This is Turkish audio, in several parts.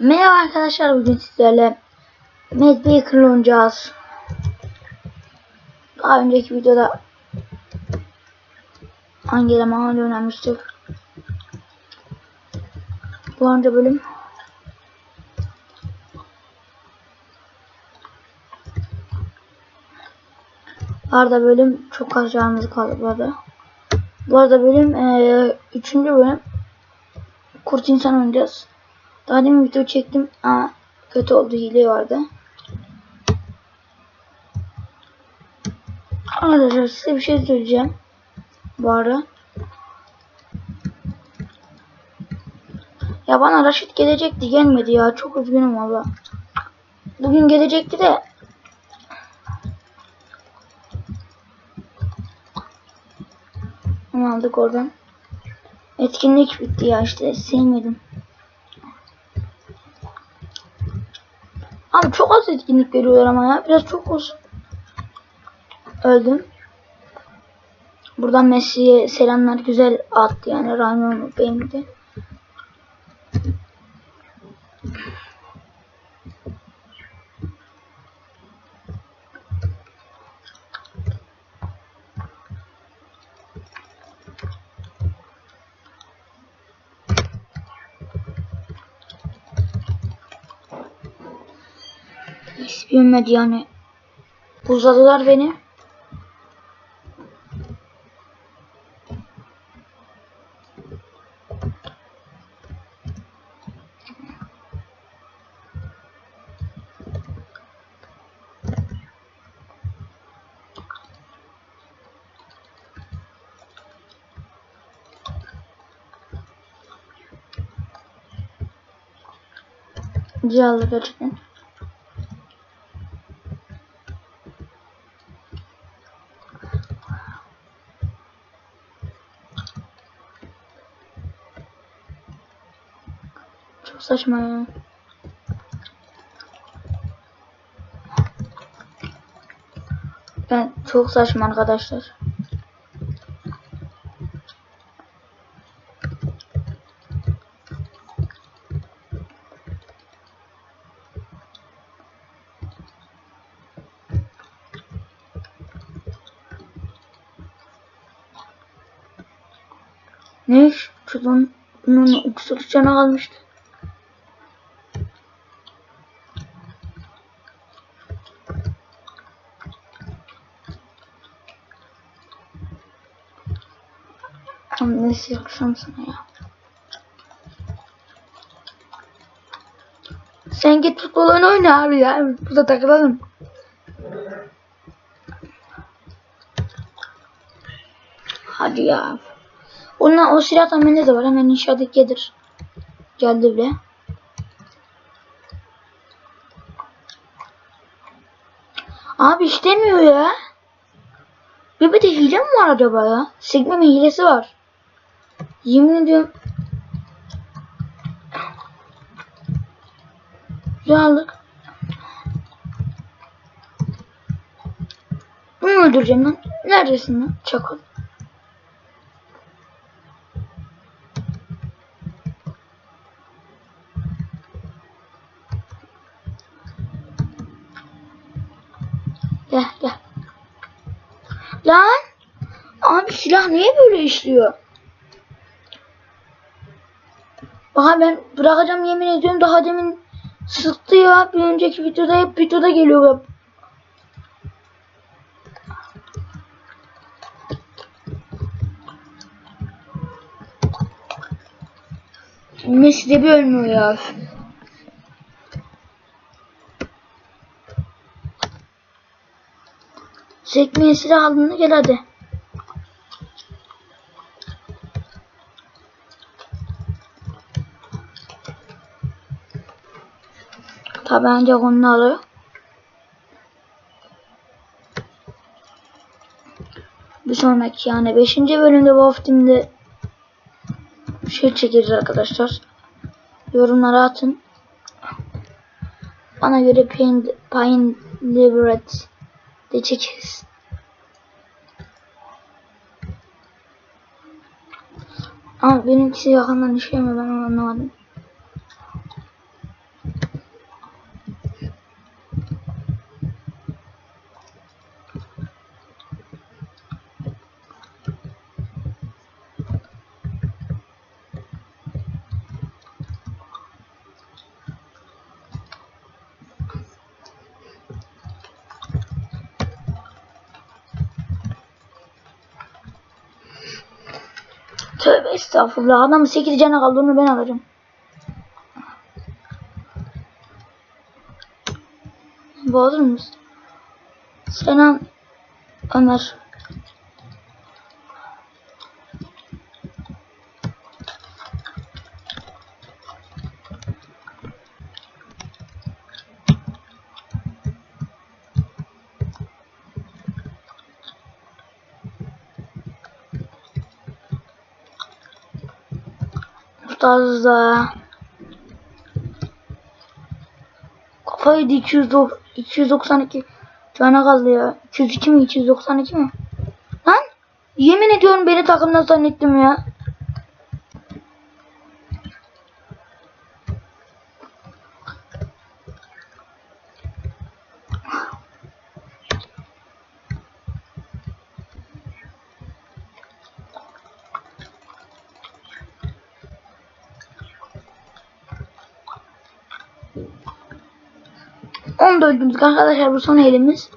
Merhaba arkadaşlar bugün sizlerle Mad Baker'la. Daha önceki videoda hangi elemanla oynamıştık. Bu önce bölüm Arda bölüm çok az canımız kaldı bu arada. Bu arada bölüm eee üçüncü bölüm Kurt insan oynayacağız. Daha demin video çektim ama kötü oldu hile vardı. Arkadaşlar size bir şey söyleyeceğim. Bu ara. Ya bana Raşit gelecekti gelmedi ya. Çok üzgünüm valla. Bugün gelecekti de. Onu aldık oradan. Etkinlik bitti ya işte sevmedim. Abi çok az etkinlik veriyorlar ama ya. Biraz çok olsun. Öldüm. Buradan Messi'ye selamlar güzel attı yani. Rami beğendi. Hiç bilmedi yani. Buzladılar beni. Güzeldi gerçekten. Çok saçma ya. Ben çok saçma arkadaşlar. Ne iş? Çocuğun bunun öksürük canı kalmıştı. Tam nasıl yakışam sana ya. Sen git futbol oyna abi ya. Burada takılalım. Hadi ya. Onunla o silah bende de var. Hemen inşaatı gelir. Geldi bile. Abi istemiyor ya. Bir de hile mi var acaba ya? Sigma'nın hilesi var. Yemin ediyorum. Güzel. Bunu öldüreceğim lan. Neredesin lan? Çakal. Gel gel. Lan. Abi silah niye böyle işliyor? Aha ben bırakacağım yemin ediyorum daha demin sıktı ya. Bir önceki videoda hep videoda geliyor hep. Messi de bir ölmüyor ya. Sekmeye silah aldığında gel hadi. Tabanca onu alıyor. Bir sonraki yani 5. bölümde Wolf Team'de şey çekeriz arkadaşlar. Yorumlara atın. Bana göre Pine, Pine Liberate de çekeriz. Ama benimkisi yakından işlemiyor ben onu anlamadım. Tövbe estağfurullah. Adamın 8 canı kaldı onu ben alacağım. Bu alır mısın? Selam Ömer. Fazla. Kafayı 200 292 cana kaldı ya. 202 mi 292 mi? Lan yemin ediyorum beni takımdan zannettim ya. Onu da öldürdük arkadaşlar bu son elimiz.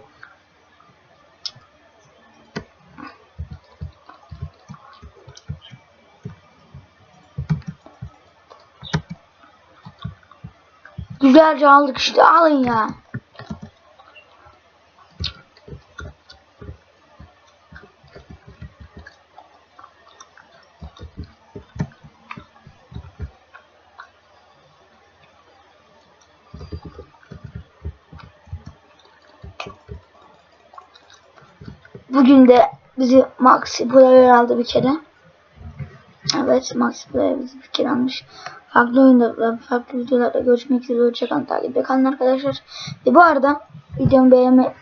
Güzelce aldık işte alın ya. Bugün de bizi Maxi Player aldı bir kere. Evet Maxi Player bizi bir kere almış. Farklı oyunlarda, farklı videolarda görüşmek üzere. Hoşçakalın. Takipte kalın arkadaşlar. Ve bu arada videomu beğenme,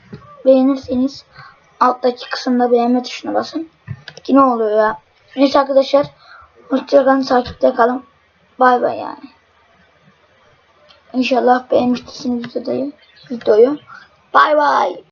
beğenirseniz alttaki kısımda beğenme tuşuna basın. Ki ne oluyor ya. Neyse arkadaşlar. Hoşçakalın. Takipte kalın. Bay bay yani. İnşallah beğenmişsiniz videoyu. videoyu. Bay bay.